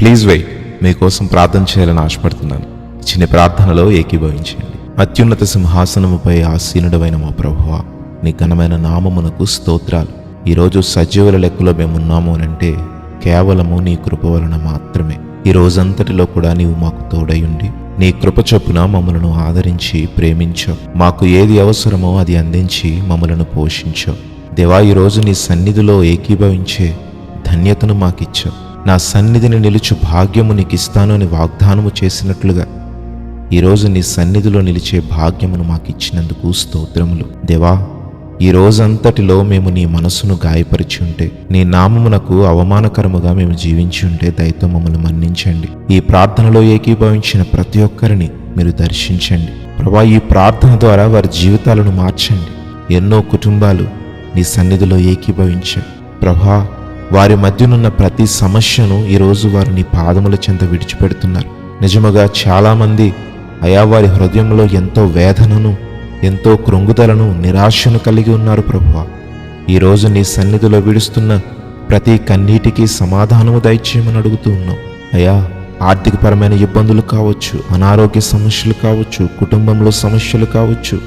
Please wait మీకోసం ప్రార్థన చేయాలని ఆశపడుతున్నాను. చిన్న ప్రార్థనలో ఏకీభవించండి. అత్యున్నత సింహాసనముపై ఆసీనుడమైన మా ప్రభువ నీ ఘనమైన నామమునకు స్తోత్రాలు. ఈరోజు సజీవుల లెక్కలో మేమున్నాము అనంటే కేవలము నీ కృప వలన మాత్రమే. ఈ రోజంతటిలో కూడా నీవు మాకు తోడయుండి నీ కృప చొప్పున మమ్మలను ఆదరించి ప్రేమించావు మాకు ఏది అవసరమో అది అందించి మమ్మలను పోషించావు దేవా ఈరోజు నీ సన్నిధిలో ఏకీభవించే ధన్యతను మాకిచ్చావు నా సన్నిధిని నిలుచు భాగ్యము నీకు ఇస్తాను అని వాగ్దానము చేసినట్లుగా ఈరోజు నీ సన్నిధిలో నిలిచే భాగ్యమును మాకు ఇచ్చినందుకు స్తోత్రములు. దేవా ఈ రోజంతటిలో మేము నీ మనసును గాయపరిచి ఉంటే నీ నామమునకు అవమానకరముగా మేము జీవించి ఉంటే దయతో మమ్మల్ని మన్నించండి. ఈ ప్రార్థనలో ఏకీభవించిన ప్రతి ఒక్కరిని మీరు దర్శించండి. ప్రభా ఈ ప్రార్థన ద్వారా వారి జీవితాలను మార్చండి. ఎన్నో కుటుంబాలు నీ సన్నిధిలో ఏకీభవించాయి. ప్రభా వారి మధ్యనున్న ప్రతి సమస్యను ఈరోజు వారు నీ పాదముల చెంత విడిచిపెడుతున్నారు. నిజముగా చాలామంది అయా వారి హృదయంలో ఎంతో వేదనను ఎంతో కృంగుదలను నిరాశను కలిగి ఉన్నారు ప్రభువ. ఈరోజు నీ సన్నిధిలో విడుస్తున్న ప్రతి కన్నీటికి సమాధానము దయచేయమని అడుగుతూ ఉన్నాం. అయా ఆర్థికపరమైన ఇబ్బందులు కావచ్చు అనారోగ్య సమస్యలు కావచ్చు కుటుంబంలో సమస్యలు కావచ్చు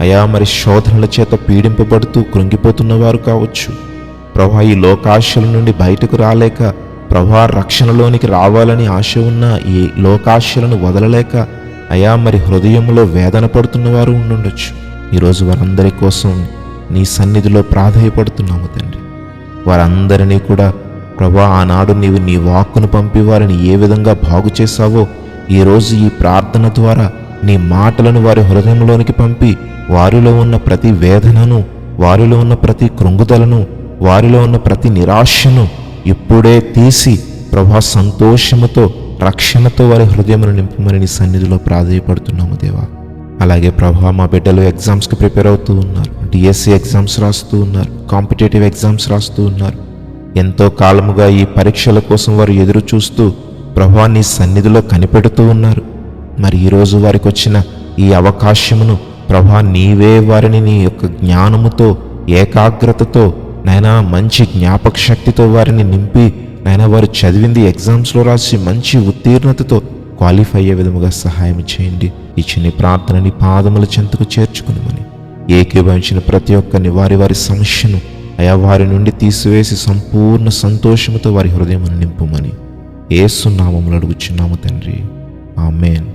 అయా మరి శోధనల చేత పీడింపబడుతూ కృంగిపోతున్న వారు కావచ్చు ప్రభా ఈ లోకాశల నుండి బయటకు రాలేక ప్రభా రక్షణలోనికి రావాలని ఆశ ఉన్న ఈ లోకాశలను వదలలేక అయా మరి హృదయంలో వేదన పడుతున్న వారు ఉండుండొచ్చు. ఈరోజు వారందరి కోసం నీ సన్నిధిలో ప్రాధాయపడుతున్నాము తండ్రి. వారందరినీ కూడా ప్రభా ఆనాడు నీవు నీ వాక్కును పంపి వారిని ఏ విధంగా బాగు చేశావో ఈరోజు ఈ ప్రార్థన ద్వారా నీ మాటలను వారి హృదయంలోనికి పంపి వారిలో ఉన్న ప్రతి వేదనను వారిలో ఉన్న ప్రతి కృంగుదలను వారిలో ఉన్న ప్రతి నిరాశను ఇప్పుడే తీసి ప్రభా సంతోషముతో రక్షణతో వారి హృదయమును నింపమని నీ సన్నిధిలో ప్రాధాయపడుతున్నాము దేవా. అలాగే ప్రభా మా బిడ్డలు ఎగ్జామ్స్కి ప్రిపేర్ అవుతూ ఉన్నారు. డిఎస్సి ఎగ్జామ్స్ రాస్తూ ఉన్నారు. కాంపిటేటివ్ ఎగ్జామ్స్ రాస్తూ ఉన్నారు. ఎంతో కాలముగా ఈ పరీక్షల కోసం వారు ఎదురు చూస్తూ ప్రభా నీ సన్నిధిలో కనిపెడుతూ ఉన్నారు. మరి ఈరోజు వారికి వచ్చిన ఈ అవకాశమును ప్రభా నీవే వారిని నీ యొక్క జ్ఞానముతో ఏకాగ్రతతో నైనా మంచి జ్ఞాపక శక్తితో వారిని నింపి నైనా వారు చదివింది ఎగ్జామ్స్లో రాసి మంచి ఉత్తీర్ణతతో క్వాలిఫై అయ్యే విధముగా సహాయం చేయండి. ఇచ్చిన ప్రార్థనని పాదముల చెంతకు చేర్చుకునిమని. ఏకీభవించిన ప్రతి ఒక్కరిని వారి వారి సమస్యను అయా వారి నుండి తీసివేసి సంపూర్ణ సంతోషముతో వారి హృదయం నింపుమని. ఏసునామములు అడుగుచున్నాము తండ్రి. ఆమెన్.